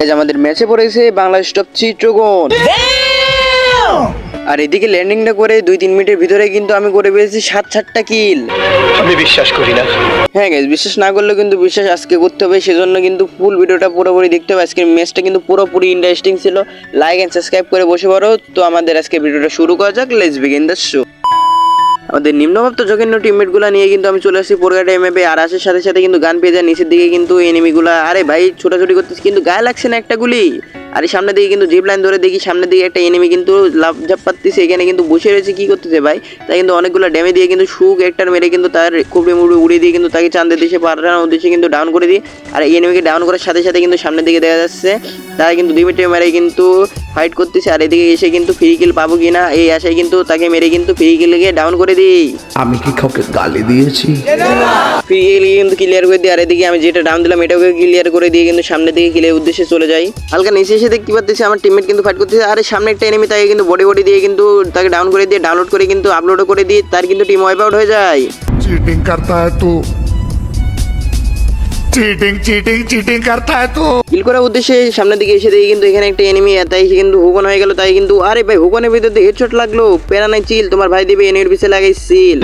আজ আমাদের ম্যাচে পড়েছে বাংলাদেশ টপ চিত্রকোণ আর এদিকে ল্যান্ডিংটা করে দুই তিন মিনিটের ভিতরে কিন্তু আমি করে পেয়েছি সাত সাতটা কিল আমি বিশ্বাস করি না। হ্যাঁ গাইজ বিশ্বাস না করলেও কিন্তু বিশ্বাস আজকে করতে হবে সেজন্য কিন্তু ফুল ভিডিওটা পুরোপুরি দেখতে হবে। আজকের ম্যাচটা কিন্তু পুরোপুরি ইন্টারেস্টিং ছিল। লাইক অ্যান্ড সাবস্ক্রাইব করে বসে পড়ো। তো আমাদের আজকে ভিডিওটা শুরু করা যাক লেটস বিগিন দ্য শো আমাদের নিম্নপ্রাপ্ত জঘন্য টিমমেটগুলো নিয়ে কিন্তু আমি চলে আসছি পোরগাটা এমএপে আর আসার সাথে সাথে কিন্তু গান পেয়ে যায়, নিচের দিকে কিন্তু এনিমিগুলো আরে ভাই, ছোটাছুটি করতেছি, কিন্তু গায়ে লাগছে না একটা গুলি। আরে সামনের দিকে কিন্তু জিপ লাইন ধরে দেখি, সামনের দিকে একটা এনিমি কিন্তু লাভ ঝাপ পাচ্ছে এখানে কিন্তু বসে রয়েছে, কি করতেছে ভাই? তাই কিন্তু অনেকগুলো ড্যামে দিয়ে কিন্তু সুখ একটার মেরে কিন্তু তার কুপড়ে মুড়ে উড়িয়ে দিয়ে কিন্তু তাকে চাঁদের দেশে পাঠানোর উদ্দেশ্যে কিন্তু ডাউন করে দিই। আর এই এনিমিকে ডাউন করার সাথে সাথে কিন্তু সামনের দিকে দেখা যাচ্ছে, তারা কিন্তু দুই মিনিটের মেরে কিন্তু ফাইট করতেছে আর এদিকে এসে কিন্তু ফ্রি কিল পাবো কিনা এই আশায় কিন্তু তাকে মেরে কিন্তু ফ্রি গিয়ে ডাউন করে দিই। আমি কি কাউকে গালি দিয়েছি? ফ্রি কিল কিন্তু ক্লিয়ার করে দিই আর এদিকে আমি যেটা ডাউন দিলাম এটাকে ক্লিয়ার করে দিয়ে কিন্তু সামনের দিকে ক্লিয়ার উদ্দেশ্যে চলে যাই। হালকা নিচে এসে দেখতে পাচ্ছি আমার টিমমেট কিন্তু ফাইট করতেছে আরে সামনে একটা এনিমি তাকে কিন্তু বডি বডি দিয়ে কিন্তু তাকে ডাউন করে দিয়ে ডাউনলোড করে কিন্তু আপলোডও করে দিয়ে তার কিন্তু টিম ওয়াইপ আউট হয়ে যায়। চিটিং করতা হ্যায় তো। চিটিং চিটিং চিটিং করতা হ্যায় তো কিল উদ্দেশ্যে সামনের দিকে এসে দেখি কিন্তু এখানে একটা এনিমি তাই সে কিন্তু হুকন হয়ে গেল তাই কিন্তু আরে ভাই হুকনের ভিতর দিয়ে হেডশট লাগল প্যারা নাই চিল তোমার ভাই দিবে এনিমির পিছে লাগাই সিল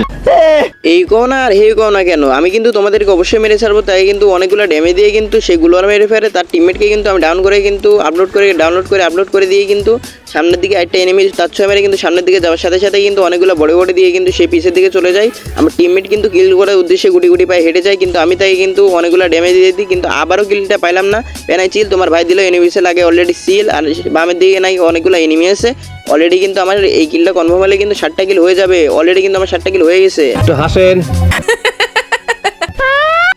এই কো না আর হে কো না কেন আমি কিন্তু তোমাদেরকে অবশ্যই মেরে ছাড়বো তাই কিন্তু অনেকগুলো ড্যামেজ দিয়ে কিন্তু সেগুলো আর মেরে ফেলে তার টিমমেটকে কিন্তু আমি ডাউন করে কিন্তু আপলোড করে ডাউনলোড করে আপলোড করে দিয়ে কিন্তু সামনের দিকে একটা এনিমি তার ছয় মেরে কিন্তু সামনের দিকে যাওয়ার সাথে সাথে কিন্তু অনেকগুলো বড় বড় দিয়ে কিন্তু সে পিছের দিকে চলে যায়। আমার টিমমেট কিন্তু কিল করার উদ্দেশ্যে গুটি গুটি পায়ে হেঁটে যায় কিন্তু আমি তাকে কিন্তু অনেকগুলো ড্যামেজ দিয়ে দিই কিন্তু আবারও কিলটা পাইলাম না। পেনাই চিল তোমার ভাই দিল এনিমিসে লাগে অলরেডি সিল আর বামের দিকে নাই অনেকগুলো এনিমি আছে। অলরেডি কিন্তু আমার এই কিলটা কনফার্ম হলে কিন্তু ষাটটা কিল হয়ে যাবে। অলরেডি কিন্তু আমার ষাটটা কিল হয়ে গেছে। একটু হাসেন।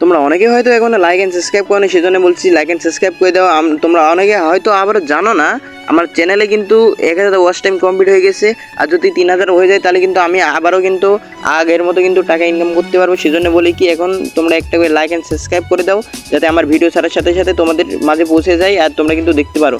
তোমরা অনেকে হয়তো এখনও লাইক অ্যান্ড সাবস্ক্রাইব করো সেজন্য বলছি লাইক অ্যান্ড সাবস্ক্রাইব করে দাও। তোমরা অনেকে হয়তো আবারও জানো না আমার চ্যানেলে কিন্তু এক হাজার ওয়াচ টাইম কমপ্লিট হয়ে গেছে। আর যদি তিন হাজার হয়ে যায়, তাহলে কিন্তু আমি আবারও কিন্তু আগের মতো কিন্তু টাকা ইনকাম করতে পারব। সেই জন্য বলি কি, এখন তোমরা একটা করে লাইক অ্যান্ড সাবস্ক্রাইব করে দাও, যাতে আমার ভিডিও ছাড়ার সাথে সাথে তোমাদের মাঝে পৌঁছে যায় আর তোমরা কিন্তু দেখতে পারো।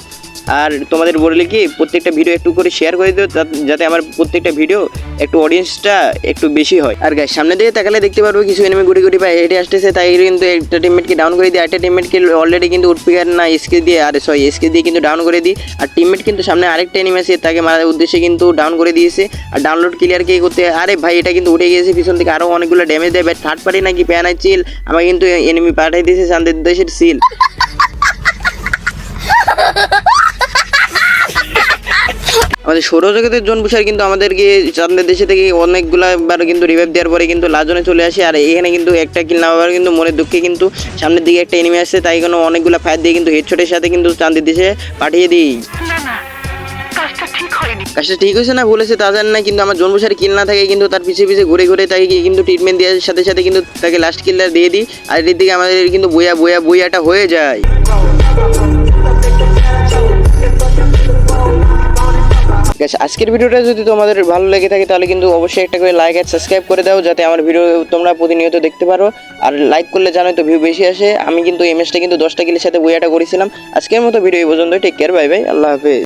আর তোমাদের বললে কি, প্রত্যেকটা ভিডিও একটু করে শেয়ার করে দিও যাতে আমার প্রত্যেকটা ভিডিও একটু অডিয়েন্সটা একটু বেশি হয়। আর গাই সামনে দিয়ে তাকালে দেখতে পারব কিছু এনিমি গুটি গুটি পায় হেঁটে আসতেছে, তাই কিন্তু একটা টিমমেটকে ডাউন করে দিই। একটা টিমমেটকে অলরেডি কিন্তু উঠপিকার না এসকে দিয়ে, আর সরি এসকে দিয়ে কিন্তু ডাউন করে দিই। আর টিমমেট কিন্তু সামনে আরেকটা এনিমি আছে, তাকে মারার উদ্দেশ্যে কিন্তু ডাউন করে দিয়েছে। আর ডাউনলোড ক্লিয়ার কে করতে, আরে ভাই, এটা কিন্তু উঠে গিয়েছে, পিছন থেকে আরও অনেকগুলো ড্যামেজ দেয়। বাট থার্ড পার্টি নাকি প্যানায় চিল আমাকে কিন্তু এনিমি পাঠিয়ে দিয়েছে চান্দের দেশের সিল আমাদের সৌরজগতের জন বুসার কিন্তু আমাদেরকে চাঁদের দেশে থেকে অনেকগুলা বার কিন্তু রিভাইভ দেওয়ার পরে কিন্তু লাজনে চলে আসে। আর এখানে কিন্তু একটা কিল না পাওয়ার কিন্তু মনের দুঃখে কিন্তু সামনের দিকে একটা এনিমি আসছে তাই কোনো অনেকগুলো ফায়ার দিয়ে কিন্তু হেডশটের সাথে কিন্তু চাঁদের দেশে পাঠিয়ে দিই। কাজটা ঠিক হয়েছে না বলেছে তা জানি না কিন্তু আমার জন্মসারে কিল না থাকে কিন্তু তার পিছিয়ে পিছিয়ে ঘুরে ঘুরে তাকে কিন্তু ট্রিটমেন্ট দেওয়ার সাথে সাথে কিন্তু তাকে লাস্ট কিলটা দিয়ে দিই। আর এর দিকে আমাদের কিন্তু বইয়া বইয়া বইয়াটা হয়ে যায়। আছে আজকের ভিডিওটা যদি তোমাদের ভালো লেগে থাকে, তাহলে কিন্তু অবশ্যই একটা করে লাইক আর সাবস্ক্রাইব করে দাও, যাতে আমার ভিডিও তোমরা প্রতিনিয়ত দেখতে পারো। আর লাইক করলে জানোই তো ভিউ বেশি আসে। আমি কিন্তু এমএসটা কিন্তু দশটা কিলের সাথে বইয়াটা করেছিলাম। আজকের মতো ভিডিও এই পর্যন্ত টেক কেয়ার বাই বাই আল্লাহ হাফেজ।